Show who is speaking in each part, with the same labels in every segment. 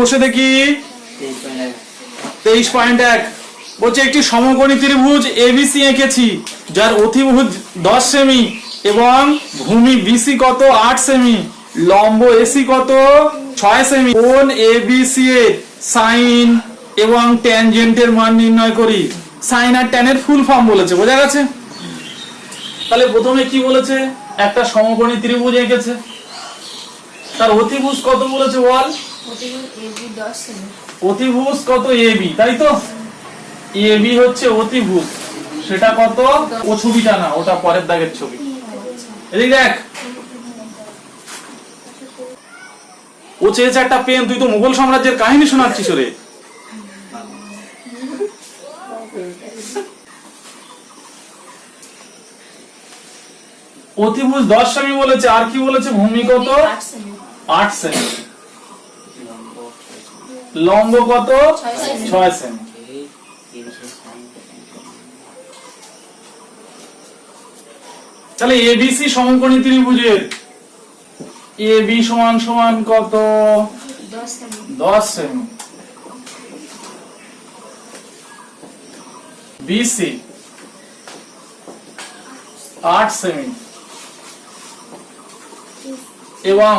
Speaker 1: কোষে দেখি। তেইশ পয়েন্ট এক। বলছে, একটি সমকোণী ত্রিভুজ এবিসি এঁকেছি, যার অতিভুজ দশ সেমি এবং ভূমি বিসি কত আট সেমি, লম্ব এসি কত ছয় সেমি। কোন এবিসি এর সাইন এবং ট্যানজেন্টের মান নির্ণয় করি। সাইন আর ট্যানের ফুল ফর্ম বলেছে, বোঝা গেছে? তাহলে প্রথমে কি বলেছে? একটা সমকোণী ত্রিভুজ এঁকেছে। তার অতিভুজ কত বলেছে বল? অতিভুজ কত এবি তাই তো? এবি হচ্ছে অতিভুজ সেটা কত? ও ছবিটা না ওটা পরের দাগের ছবি। এদিকে দেখ। ও চেয়েছে একটা পেন তুই তো মুঘল সাম্রাজ্যের কাহিনী শোনাচ্ছিস রে অতিভুজ দশ সেমি বলেছে আর কি বলেছে? ভূমি কত? আট সেমি। লম্ব কত? ছয় সেমি। তাহলে এবিসি সমকোণী ত্রিভুজের এবি সমান সমান কত? দশ সেমি। বিসি আট সেমি। এবং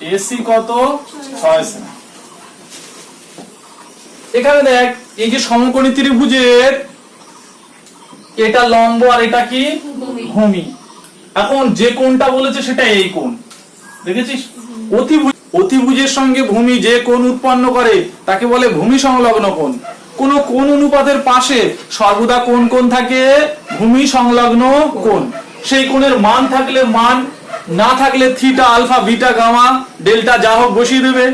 Speaker 1: এসি কত? ছয় সেমি। এখানে দেখ এই যে সমকোণী ত্রিভুজের এটা লম্ব আর এটা কি? ভূমি। এখন যে কোণটা বলেছে সেটা এই কোণ। দেখেছিস? অতিভুজ অতিভুজের সঙ্গে ভূমি যে কোণ উৎপন্ন করে তাকে বলে ভূমি সংলগ্ন কোণ। কোন কোণ অনুপাতের পাশে সর্বদা কোন কোণ থাকে? ভূমি সংলগ্ন কোণ। সেই কোণের মান থাকলে মান না থাকলে theta, alpha, beta, gamma, delta যা হোক বসিয়ে দেবে।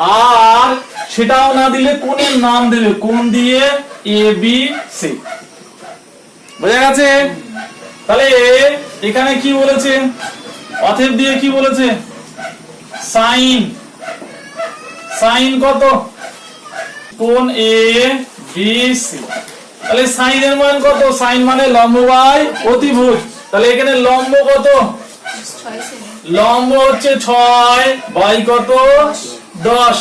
Speaker 1: আর সেটাও না দিলে কোণের নাম দেবে? কোণ দিয়ে? এ বি সি বোঝা গেছে? তাহলে এখানে কি বলেছে? অথেব দিয়ে কি বলেছে? সাইন। সাইন কত? কোন এ বি সি তাহলে সাইনের মান কত? সাইন মানে লম্ব বাই অতিভুজ। তাহলে এখানে লম্ব কত? লম্ব হচ্ছে ছয় বাই কত? দশ।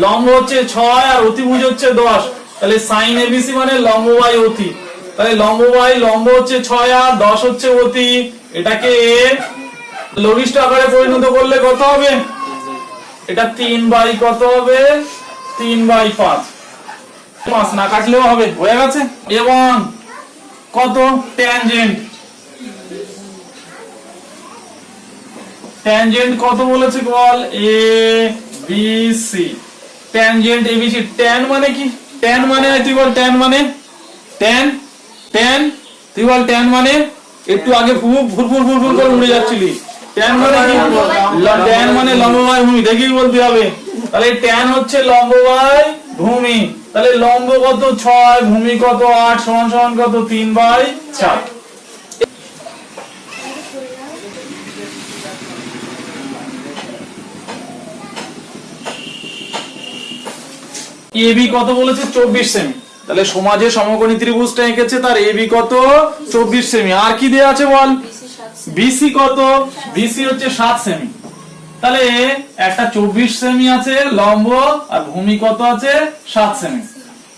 Speaker 1: লম্ব হচ্ছে ছয় আর অতিভুজ হচ্ছে দশ। তাহলে সাইন এবিসি মানে লম্ব বাই অতি। তাহলে লম্ব বাই লম্ব হচ্ছে ছয় আর দশ হচ্ছে অতি। এটাকে লঘিষ্ঠ আকারে পরিণত করলে কত হবে? এটা তিন বাই কত হবে? তিন বাই পাঁচ। পাঁচ না কাটলেও হবে হয়ে গেছে? এবং কত? ট্যানজেন্ট ট্যানজেন্ট কত বলেছে বল A B C tangent A B C tan মানে কি? ট্যান মানে তুই বল ট্যান মানে? ট্যান ট্যান তুই বল ট্যান মানে? একটু আগে ফুফু ফুরফুর ফুরফুর করে উড়ে যাচ্ছিলি। ট্যান মানে কি? ট্যান মানে লম্ববাই ভূমি। দেখি বলতে হবে। তাহলে ট্যান হচ্ছে লম্ববাই ভূমি। তাহলে লম্ব কত? ছয়। ভূমি কত? আট। সমান সমান কত? তিন বাই চার। এবি কত বলেছে? চব্বিশ সেমি তাহলে সমাজে সমকোণী ত্রিভুজটা এঁকেছে তার এবি কত? চব্বিশ সেমি আর কি দেওয়া আছে বল? বিসি কত? বিসি হচ্ছে সাত সেমি তাহলে একটা চব্বিশ সেমি আছে, লম্ব, আর ভূমি কত আছে? সাত সেমি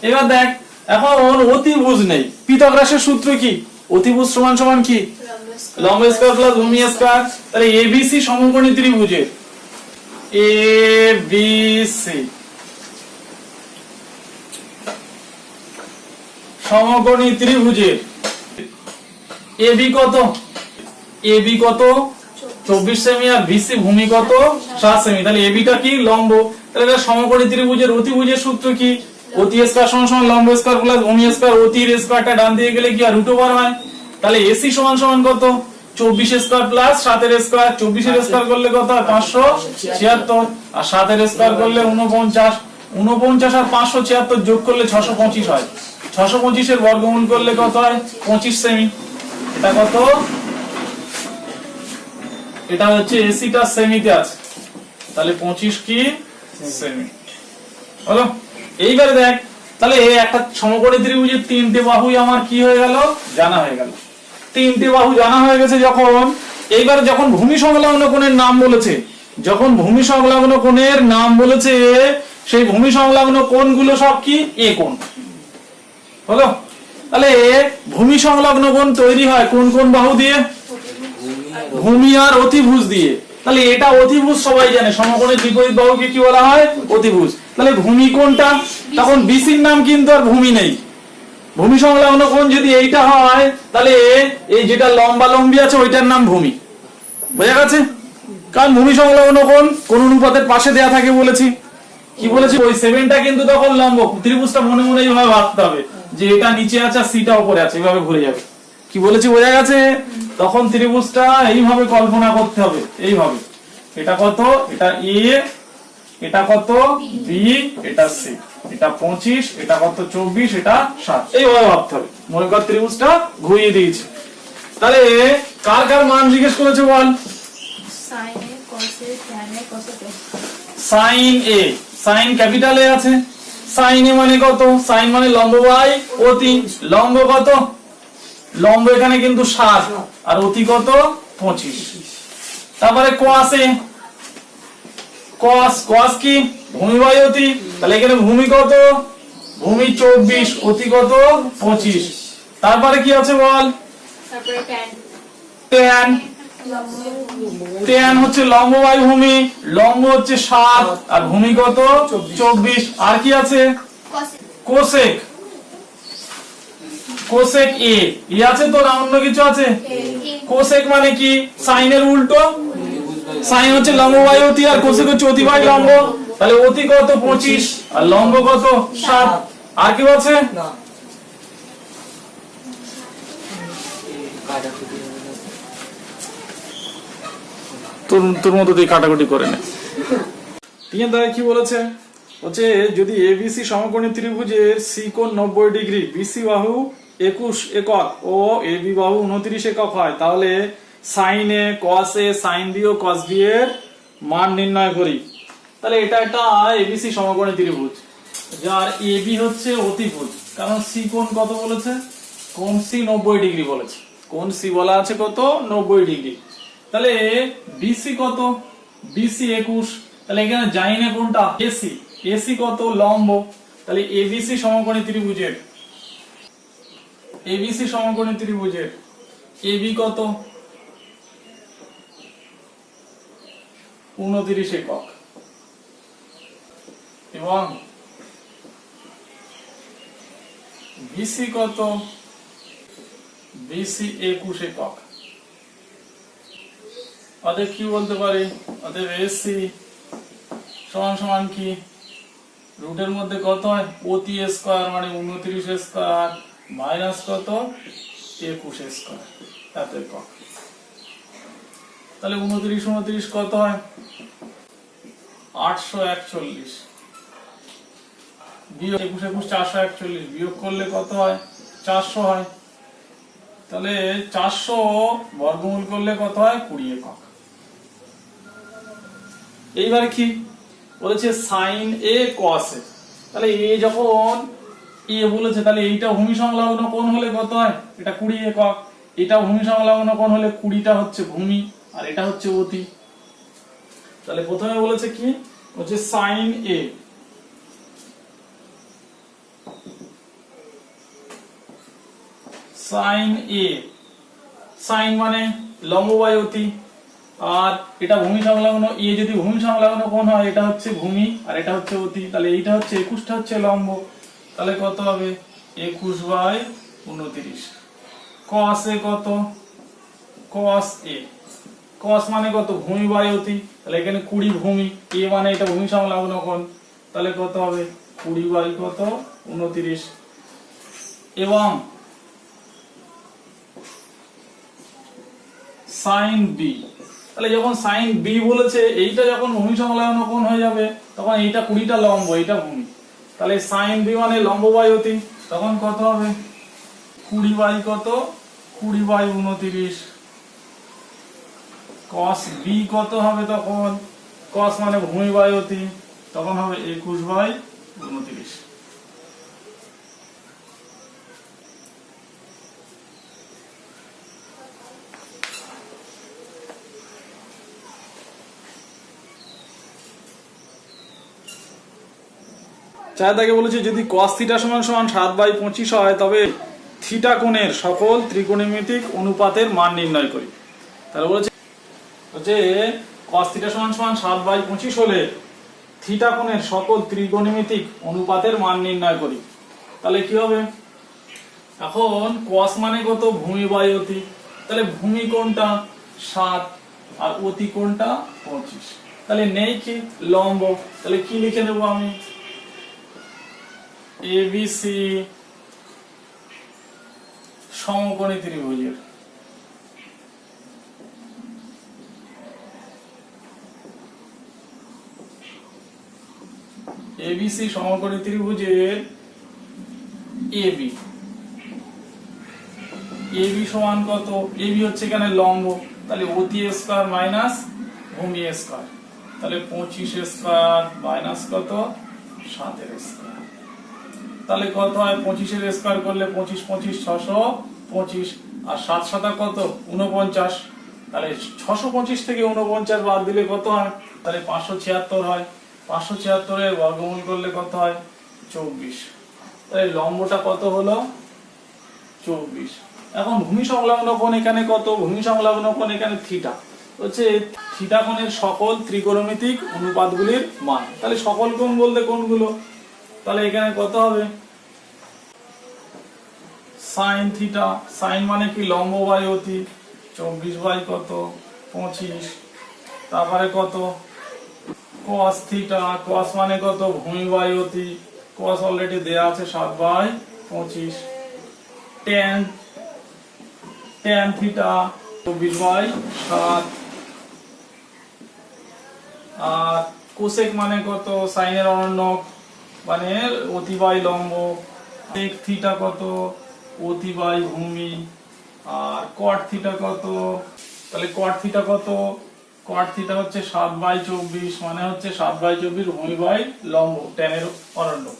Speaker 1: এবার দেখ, এখন অতিভুজ নেই। পিথাগোরাসের সূত্র কি? অতিভুজ সমান সমান কি? লম্ব স্কয়ার প্লাস ভূমি স্কয়ার। তাহলে এবিসি সমকোণী ত্রিভুজের। এ বি সি সমকোণী ত্রিভুজের। এবি কত? এবি কত? চব্বিশ সেমি আর বিসি ভূমি কত? সাত সেমি। তাহলে এবিটা কি? লম্ব। তাহলে সমকোণী ত্রিভুজের অতিভুজের সূত্র কি? অতি স্কয়ার সমান সমান লম্ব স্কয়ার প্লাস ভূমি স্কয়ার। অতির স্কয়ারটা ডান দিকে গেলে কি আর রুট ওভার হয়? তাহলে এসি সমান সমান কত? চব্বিশ স্কয়ার প্লাস সাতের স্কয়ার। চব্বিশের স্কয়ার করলে কত? পাঁচশো ছিয়াত্তর। আর সাতের স্কয়ার করলে উনপঞ্চাশ উনপঞ্চাশ আর পাঁচশো ছিয়াত্তর যোগ করলে ছশো পঁচিশ হয়। ছশো পঁচিশের বর্গমূল করলে কত হয়? পঁচিশ সেমি এটা কত? এটা হচ্ছে এসিটা সেমিতে আছে। তাহলে পঁচিশ কি? সেমি হলো এইবারে দেখ, তাহলে এই একটা সমকোণী ত্রিভুজের তিনটে বাহুই আমার কি হয়ে গেল? জানা হয়ে গেল। তিনটে বাহু জানা হয়ে গেছে যখন, এইবার যখন ভূমি সংলগ্ন কোণের নাম বলেছে, যখন ভূমি সংলগ্ন কোণের নাম বলেছে, সেই ভূমি সংলগ্ন কোণগুলো সব কি? এ কোণ। হলো? তাহলে ভূমি সংলগ্ন কোণ তৈরি হয় কোন কোন বাহু দিয়ে? ভূমি আর অতিভুজ দিয়ে। তাহলে এটা অতিভুজ সবাই জানে, সমকোণের বিপরীত বাহুকে কি বলা হয়? অতিভুজ। তাহলে ভূমি কোনটা তখন বিসির নাম কিন্তু আর ভূমি নেই। ভূমি সংলগ্ন কোণ যদি এইটা হয়, তাহলে এই যেটা লম্বা লম্বি আছে, ওইটার নাম ভূমি। বোঝা গেছে? কারণ ভূমি সংলগ্ন কোণ কোন অনুপাতের পাশে দেয়া থাকে বলেছি। কি বলেছি? ওই সেভেনটা কিন্তু তখন লম্ব। ত্রিভুজটা মনে মনে ভাবতে হবে। যে এটা নিচে আছে আর সিটা উপরে আছে এইভাবে ঘুরে যাবে। কি বলেছি বোঝা গেছে? তখন ত্রিভুজটা এইভাবে কল্পনা করতে হবে এইভাবে। এটা কত? এটা এ এটা কত? বি এটা সি। এটা পঁচিশ এটা কত? চব্বিশ এটা সাত এইভাবে ভাবতে হবে। মনে কর ত্রিভুজটা ঘুরিয়ে দিয়েছে। তাহলে কার কার মান জিজ্ঞেস করেছে বল?
Speaker 2: Sine
Speaker 1: A sine capital A আছে? সাইন এ মানে কত? সাইন মানে লম্ব বাই অতি। লম্ব কত? লম্ব এখানে কিন্তু সাত। আর অতি কত? পঁচিশ। তারপরে কোয়াস এ কোয়াস কোয়াস কি? ভূমি বাই অতি। তাহলে এখানে ভূমি কত? ভূমি চব্বিশ অতি কত? পঁচিশ। তারপরে কি আছে বল?
Speaker 2: তারপরে ট্যান
Speaker 1: ট্যান ট্যান হচ্ছে লম্ব ভূমি লম্ব হচ্ছে সাত আর ভূমি কত? চব্বিশ। আর কি আছে?
Speaker 2: কসে
Speaker 1: কোসেক। কোসেক এ। ই আছে তো না অন্য কিছু আছে? কোসেক মানে কি? সাইনের উল্টো? সাইন হচ্ছে লম্ব বাই অতি আর কোসেক হচ্ছে অতি বাই লম্ব। তাহলে অতি কত? পঁচিশ। আর লম্ব কত? সাত। আর কি আছে? তোর তোর মতো তুই কাটাকুটি করে নে। ঠিক আছে কি বলেছে? হচ্ছে যদি এবিসি সমকোণী ত্রিভুজের সি কোণ নব্বই ডিগ্রি বিসি বাহু একুশ একক ও এবি বাহু উনত্রিশ একক হয়, তাহলে sine A cos A sine B O cos B এর মান নির্ণয় করি। তাহলে এটা একটা এবিসি সমকোণী ত্রিভুজ, যার এবি হচ্ছে অতিভুজ। কারণ সি কোণ কত বলেছে? কোণ সি নব্বই ডিগ্রি বলেছে। কোণ সি বলা আছে কত? নব্বই ডিগ্রি। তাহলে বিসি কত? বিসি একুশ। তাহলে এখানে জানি না কোনটা? এসি এসি কত? লম্ব। তাহলে এবিসি সমকোণী ত্রিভুজের। এবিসি সমকোণী ত্রিভুজের। এবি কত? উনত্রিশ একক। এবং বিসি কত? বিসি একুশ একক। অতএব কি বলতে পারি? অতএব এসি সমান সমান কি? রুটের মধ্যে কত হয়? অতি স্কোয়ার মানে উনত্রিশ স্কোয়ার মাইনাস কত? একুশ স্কোয়ার এত একক তাহলে উনত্রিশ উনত্রিশ কত হয়? আটশো একচল্লিশ। বিয়োগ একুশ একুশ চারশো একচল্লিশ। বিয়োগ করলে কত হয়? চারশো হয়। তাহলে চারশো বর্গমূল করলে কত হয়? কুড়ি একক। এইবার কি? বলেছে সাইন এ কস এ তাহলে এ যখন এ বলেছে, তাহলে এইটা ভূমি সংলগ্ন কোণ হলে কত হয়? এটা কুড়ি একক। এটা ভূমি সংলগ্ন কোণ হলে কুড়িটা হচ্ছে ভূমি, আর এটা হচ্ছে অতি। তাহলে প্রথমে বলেছে কি? হচ্ছে sine A sine A sine মানে লম্ববায় অতি। আর এটা ভূমি সংলগ্ন এ যদি ভূমি সংলগ্ন কোণ হয়, এটা হচ্ছে ভূমি আর এটা হচ্ছে অতি। তাহলে এইটা হচ্ছে একুশটা হচ্ছে লম্ব। তাহলে কত হবে? একুশ বাই উনত্রিশ। কস এ কত? কস এ কস মানে কত? ভূমি বাই অতি। তাহলে এখানে কুড়ি ভূমি। এ মানে এটা ভূমি সংলগ্ন কোণ। তাহলে কত হবে? কুড়ি বাই কত? উনত্রিশ। এবং সাইন বি তাহলে যখন সাইন বি বলেছে, এইটা যখন ভূমি সংলগ্ন কোণ হয়ে যাবে, তখন এইটা কুড়িটা লম্ব, এইটা ভূমি। তাহলে সাইন বি মানে লম্ব বাই অতি তখন কত হবে? কুড়ি বাই কত? কুড়ি বাই উনত্রিশ কস বি কত হবে তখন? কস মানে ভূমি বাই অতি তখন হবে একুশ বাই উনত্রিশ চার দাগে বলেছে, যদি কস থিটা সমান সমান সাত বাই পঁচিশ হয়, তবে থিটা কোণের সকল ত্রিকোণমিতিক অনুপাতের মান নির্ণয় করি। তাহলে বলেছে হচ্ছে কস থিটা সমান সমান সাত বাই পঁচিশ হলে থিটা কোণের সকল ত্রিকোণমিতিক অনুপাতের মান নির্ণয় করি। তাহলে কি হবে? এখন কস মানে কত? ভূমি বাই অতি। তাহলে ভূমি কোণটা সাত আর অতি কোণটা পঁচিশ। তাহলে নেই কি? লম্ব। তাহলে কি লিখে নেব আমি? এবিসি সমকোণী ত্রিভুজের। এবিসি সমকোণী ত্রিভুজের এবি এবি সমান কত? এবি হচ্ছে এখানে লম্ব। তাহলে অতি স্কয়ার মাইনাস ভূমি স্কয়ার। তাহলে পঁচিশ স্কয়ার মাইনাস কত? সাতের স্কয়ার। তাহলে কত হয়? পঁচিশের স্কয়ার করলে পঁচিশ পঁচিশ, ছশো, পঁচিশ। আর সাত সাতা কত? উনপঞ্চাশ তাহলে ছশো পঁচিশ থেকে উনপঞ্চাশ বাদ দিলে কত হয়? তাহলে পাঁচশো ছিয়াত্তর হয়। পাঁচশো ছিয়াত্তরের বর্গমূল করলে কত হয়? চব্বিশ। তাহলে লম্বটা কত হলো? চব্বিশ। এখন ভূমি সংলগ্ন কোণ এখানে কত? ভূমি সংলগ্ন কোণ এখানে থিটা হচ্ছে থিটা কোণের সকল ত্রিকোণমিতিক অনুপাতগুলির মান। তাহলে সকল কোণ বলতে কোনগুলো তাহলে এখানে কত হবে? সাইন থিটা সাইন মানে কি লম্ব বাই অতি? চব্বিশ বাই কত? পঁচিশ। তারপরে কত? cos থিটা cos মানে কত? ভূমি বাই অতি। cos অলরেডি দেয়া আছে সাত বাই পঁচিশ। টেন টেন থিটা চব্বিশ বাই সাত। আর কোসেক মানে কত? সাইনের অনন্যক মানে অতিবাহী লম্ব থিটা কত অতিবাহী ভূমি, আর কট থিটা কত, তাহলে কট থিটা কত? কট থিটা হচ্ছে সাত বাই চব্বিশ মানে হচ্ছে সাত বাই চব্বিশ, ভূমি বাই লম্ব ট্যানের অনন্যক